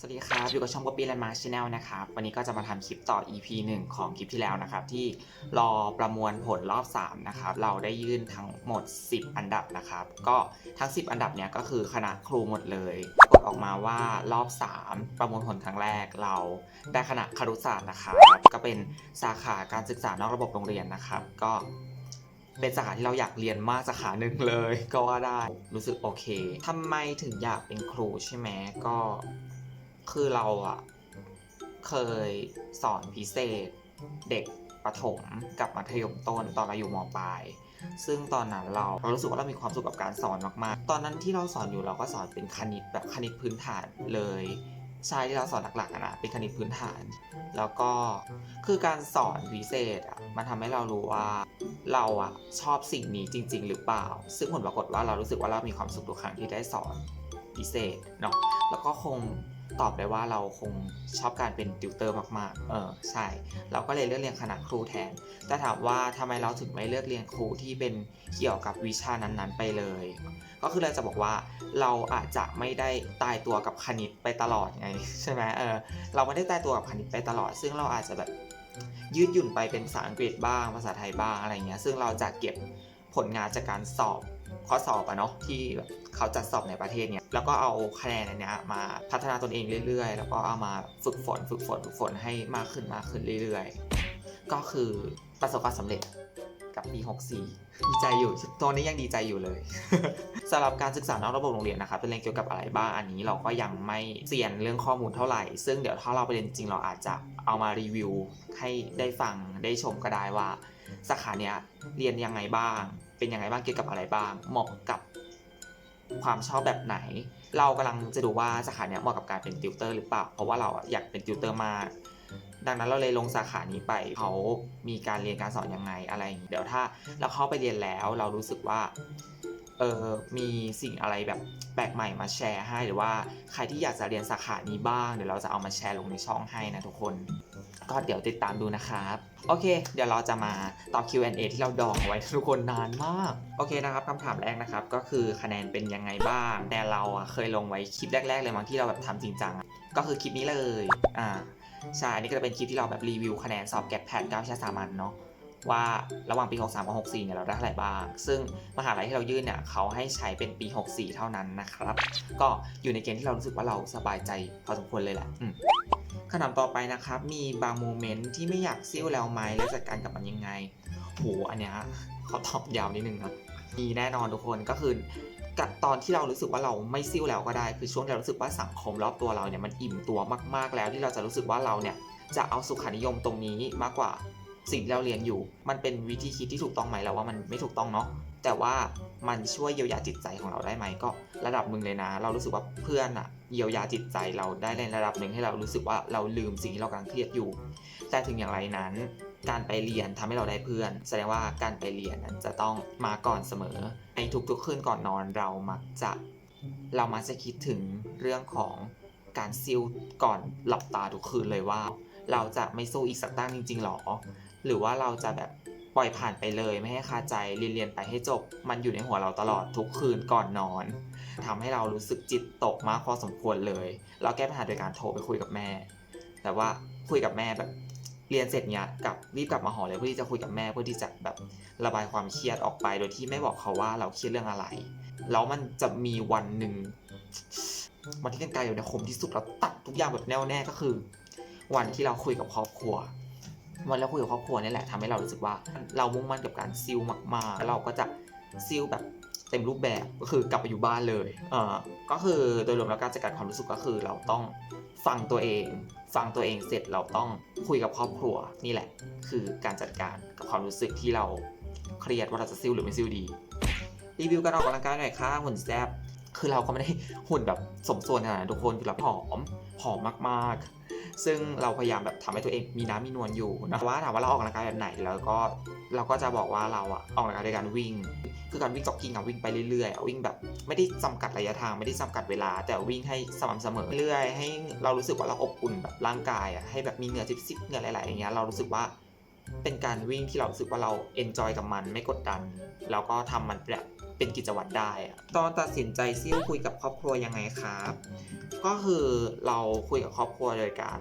สวัสดีครับ อยู่กับช่อง Copy Landmark Channel นะครับ วันนี้ก็จะมาทำคลิปต่อ EP 1 ของคลิปที่แล้วนะครับ ที่รอประมวลผลรอบ 3 นะครับ เราได้ยื่นทั้งหมด 10 อันดับนะครับ ก็ทั้ง 10 อันดับเนี้ยก็คือคณะครูหมดเลยกดออกมาว่ารอบ 3 ประมวลผลครั้งแรกเราได้คณะครุศาสตร์นะครับ ก็เป็นสาขาการศึกษานอกระบบโรงเรียนนะครับ ก็เป็นสาขาที่เราอยากเรียนมากสาขาหนึ่งเลย ก็ว่าได้รู้สึกโอเคทำไมถึงอยากเป็นครูใช่ไหมก็ คือเราอะเคยสอนพิเศษ เด็กประถมกับมัธยมต้นตอนเราอยู่มปลาย ซึ่งตอนนั้นเราเรารู้สึกว่าเรามีความสุขกับการสอนมากๆ ตอนนั้นที่เราสอนอยู่เราก็สอนเป็นคณิตแบบคณิตพื้นฐานเลยใช่ที่เราสอนหลักๆนะเป็นคณิตพื้นฐาน แล้วก็คือการสอนพิเศษอะมันทำให้เรารู้ว่าเราอะชอบสิ่งนี้จริง ๆ หรือเปล่า ซึ่งผลปรากฏว่าเรารู้สึกว่าเรามีความสุขทุกครั้งที่ได้สอนพิเศษเนาะแล้วก็คง ตอบได้ว่าเราคงชอบการเป็นติวเตอร์มากๆ เออใช่ เราก็เลยเลือกเรียนคณะครูแทน แต่ถามว่าทำไมเราถึงไม่เลือกเรียนครูที่เป็นเกี่ยวกับวิชานั้นๆไปเลย ก็คือเราจะบอกว่าเราอาจจะไม่ได้ตายตัวกับคณิตไปตลอดไงใช่ไหมเออเราไม่ได้ตายตัวกับคณิตไปตลอด ซึ่งเราอาจจะแบบยืดหยุ่นไปเป็นภาษาอังกฤษบ้าง ภาษาไทยบ้างอะไรเงี้ย ซึ่งเราจะเก็บผลงานจากการสอบ ข้อสอบอะเนาะที่เขาจัดสอบในประเทศเนี่ยแล้วก็เอาคะแนนนเนี้ยมาพัฒนาตนเองเรื่อย ๆ แล้วก็เอามาฝึกฝน ฝึกฝนฝึกฝนให้มากขึ้นมากขึ้นเรื่อย ๆ ก็คือประสบความสำเร็จกับปี 64 ดีใจอยู่ตอนนี้ยังดีใจอยู่เลย สำหรับการศึกษานอกระบบโรงเรียนนะครับเป็นเรื่องเกี่ยวกับอะไรบ้างอันนี้เราก็ยังไม่เซียนเรื่องข้อมูลเท่าไหร่ ซึ่งเดี๋ยวถ้าเราไปเรียนจริงเราอาจจะเอามารีวิวให้ได้ฟังได้ชมก็ได้ว่าสาขาเนี้ยเรียนยังไงบ้าง เป็นยังไงบ้างเกี่ยวกับอะไรบ้าง เหมาะกับความชอบแบบไหน เรากำลังจะดูว่าสาขาเนี้ยเหมาะกับการเป็นติวเตอร์หรือเปล่า เพราะว่าเราอยากเป็นติวเตอร์มาก ดังนั้นเราเลยลงสาขานี้ไปเขามีการเรียนการสอนยังไงอะไรอย่างงี้เดี๋ยวถ้าเราเข้าไปเรียนแล้วเรารู้สึกว่าเออมีสิ่งอะไรแบบแปลกใหม่มาแชร์ให้หรือว่าใครที่อยากจะเรียนสาขานี้บ้างเดี๋ยวเราจะเอามาแชร์ลงในช่องให้นะทุกคน ก็เดี๋ยวติดตามดูนะครับ โอเค เดี๋ยวเราจะมาตอบ Q&A ที่เราดองไว้ทุกคนนานมาก โอเคนะครับคำถามแรกนะครับ ก็คือคะแนนเป็นยังไงบ้าง แต่เราอะเคยลงไว้คลิปแรก ๆ เลยมั้งที่เราแบบทำจริงจังก็คือคลิปนี้เลยอ่าใช่อันนี้ก็จะเป็นคลิปที่เราแบบรีวิวคะแนนสอบแกดแพด9วิชาสามัญเนาะว่าระหว่างปี 63 กับ 64 เนี่ยเราได้เท่าไหร่บ้าง ซึ่งมหาลัยที่เรายื่นเนี่ยเขาให้ใช้เป็นปี 64 เท่านั้นนะครับ ก็อยู่ในเกณฑ์ที่เรารู้สึกว่าเราสบายใจพอสมควรเลยแหละ คำถามต่อไปนะครับ มีบางโมเมนต์ที่ไม่อยากซิ่วแล้วไหมแล้วจัดการกับมันยังไงโหอันเนี้ยเขาตอบยาวนิดนึงนะมีแน่นอนทุกคนก็คือกับตอนที่เรารู้สึกว่าเราไม่ซิ่วแล้วก็ได้ คือช่วงที่เรารู้สึกว่าสังคมรอบตัวเราเนี่ยมันอิ่มตัวมากๆแล้วที่เราจะรู้สึกว่าเราเนี่ยจะเอาสุขานิยมตรงนี้มากกว่าสิ่งที่เราเรียนอยู่ มันเป็นวิธีคิดที่ถูกต้องไหมเราว่ามันไม่ถูกต้องเนาะแต่ว่ามันช่วยเยียวยาจิตใจของเราได้ไหมก็ระดับหนึ่งเลยนะ เรารู้สึกว่าเพื่อนอะ เยียวยาจิตใจเราได้ในระดับหนึ่งให้เรารู้สึกว่าเราลืมสิ่งที่เรากำลังเครียดอยู่ แต่ถึงอย่างไรนั้น การไปเรียนทำให้เราได้เพื่อน แสดงว่าการไปเรียนนั้นจะต้องมาก่อนเสมอในทุกๆคืนก่อนนอนเรามักจะ เรามักจะคิดถึงเรื่องของการซิลก่อนหลับตาทุกคืนเลยว่า เราจะไม่สู้อีกสักตั้งจริงๆหรอ หรือว่าเราจะแบบปล่อยผ่านไปเลยไม่ให้คาใจเรียนเรียนๆไปให้จบ มันอยู่ในหัวเราตลอดทุกคืนก่อนนอน ทำให้เรารู้สึกจิตตกมากพอสมควรเลย เราแก้ปัญหาโดยการโทรไปคุยกับแม่ แต่ว่าคุยกับแม่แบบเรียนเสร็จเนี้ยกลับรีบกลับมาหอเลยเพื่อที่จะคุยกับแม่เพื่อที่จะแบบระบายความเครียดออกไป โดยที่ไม่บอกเขาว่าเราเครียดเรื่องอะไร แล้วมันจะมีวันหนึ่งวันที่กันไกลอยู่ในคมที่สุดเราตัดทุกอย่างแบบแน่วแน่ก็คือ วันที่เราคุยกับครอบครัว วันเราคุยกับครอบครัวนี่แหละทำให้เรารู้สึกว่า เรามุ่งมั่นกับการซิลมากๆแล้วเราก็จะซิลแบบ เต็มรูปแบบก็คือกลับไปอยู่บ้านเลยเออก็คือโดยรวมแล้วการจัดการความรู้สึกก็คือเราต้องฟังตัวเอง ฟังตัวเองเสร็จเราต้องคุยกับครอบครัวนี่แหละ คือการจัดการกับความรู้สึกที่เราเครียดว่าเราจะซิลหรือไม่ซิลดี รีวิวการออกกำลังกายหน่อยค่ะหุ่นแซบคือเราก็ไม่ได้หุ่นแบบสมส่วนขนาดนั้นทุกคนคือเราผอมผอมมากๆ ซึ่งเราพยายามแบบทำให้ตัวเองมีน้ำมีนวลอยู่นะว่าถามว่าเราออกกำลังกายแบบไหนแล้วก็เราก็จะบอกว่าเราอะออกกำลังกายด้วยการวิ่ง คือการวิ่งจ็อกกิ้งอะวิ่งไปเรื่อยๆอะวิ่งแบบไม่ได้จำกัดระยะทางไม่ได้จำกัดเวลา แต่วิ่งให้สม่ำเสมอเรื่อยให้เรารู้สึกว่าเราอบอุ่นแบบร่างกายอะให้แบบมีเหงื่อซิบๆเหงื่อหลายๆอย่างเงี้ยเรารู้สึกว่า เป็นการวิ่งที่เราสึกว่าเราเอนจอยกับมันไม่กดดัน แล้วก็ทำมันแบบเป็นกิจวัตรได้อะตอนตัดสินใจซิ่วคุยกับครอบครัวยังไงครับ ก็คือเราคุยกับครอบครัวโดยการ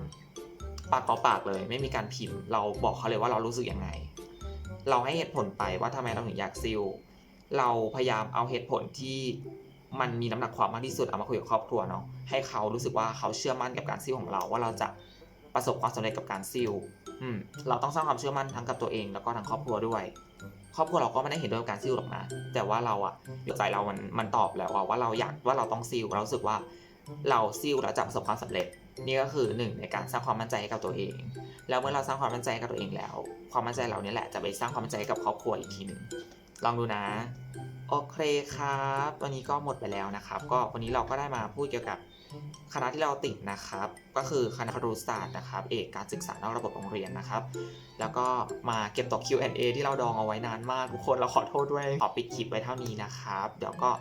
ปากต่อปากเลย ไม่มีการพิมพ์ เราบอกเขาเลยว่าเรารู้สึกยังไง เราให้เหตุผลไปว่าทำไมเราถึงอยากซิลเราพยายามเอาเหตุผลที่มันมีน้ำหนักความมากที่สุดเอามาคุยกับครอบครัวเนาะให้เขารู้สึกว่าเขาเชื่อมั่นกับการซิลของเราว่าเราจะประสบความสำเร็จกับการซิล อืมเราต้องสร้างความเชื่อมั่นทั้งกับตัวเองแล้วก็ทั้งครอบครัวด้วย ครอบครัวเราก็ไม่ได้เห็นด้วยกับการซิลหรอกนะ แต่ว่าเราอะใจเรามันมันตอบแล้วอะว่าเราอยากว่าเราต้องซิลเราสึกว่า เราซิลเราจะประสบความสำเร็จ นี่ก็คือหนึ่งในการสร้างความมั่นใจให้กับตัวเอง แล้วเมื่อเราสร้างความมั่นใจให้กับตัวเองแล้ว ความมั่นใจเรานี่ยแหละจะไปสร้างความมั่นใจให้กับครอบครัวอีกทีหนึ่งลองดูนะ โอเคครับ วันนี้ก็หมดไปแล้วนะครับ ก็วันนี้เราก็ได้มาพูดเกี่ยวกับ คณะที่เราติดนะครับ ก็คือคณะครุศาสตร์นะครับ เอกการศึกษานอกระบบโรงเรียนนะครับ แล้วก็มาเก็บตก Q&A ที่เราดองเอาไว้นานมากทุกคนเราขอโทษด้วยขอปิดคลิปไว้เท่านี้นะครับ เดี๋ยวก็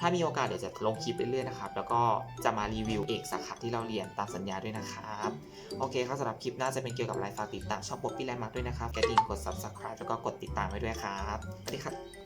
ถ้ามีโอกาสเดี๋ยวจะลงคลิปเรื่อยๆนะครับ แล้วก็จะมารีวิวเอกสาขาที่เราเรียนตามสัญญาด้วยนะครับ โอเคครับสำหรับคลิปหน้าจะเป็นเกี่ยวกับอะไรฝากติดตามชองป๊อปปี้แลนด์มาร์ด้วยนะครับกระดิ่งกด subscribe แล้วก็กดติดตามไว้ด้วยครับสวัสดีครับ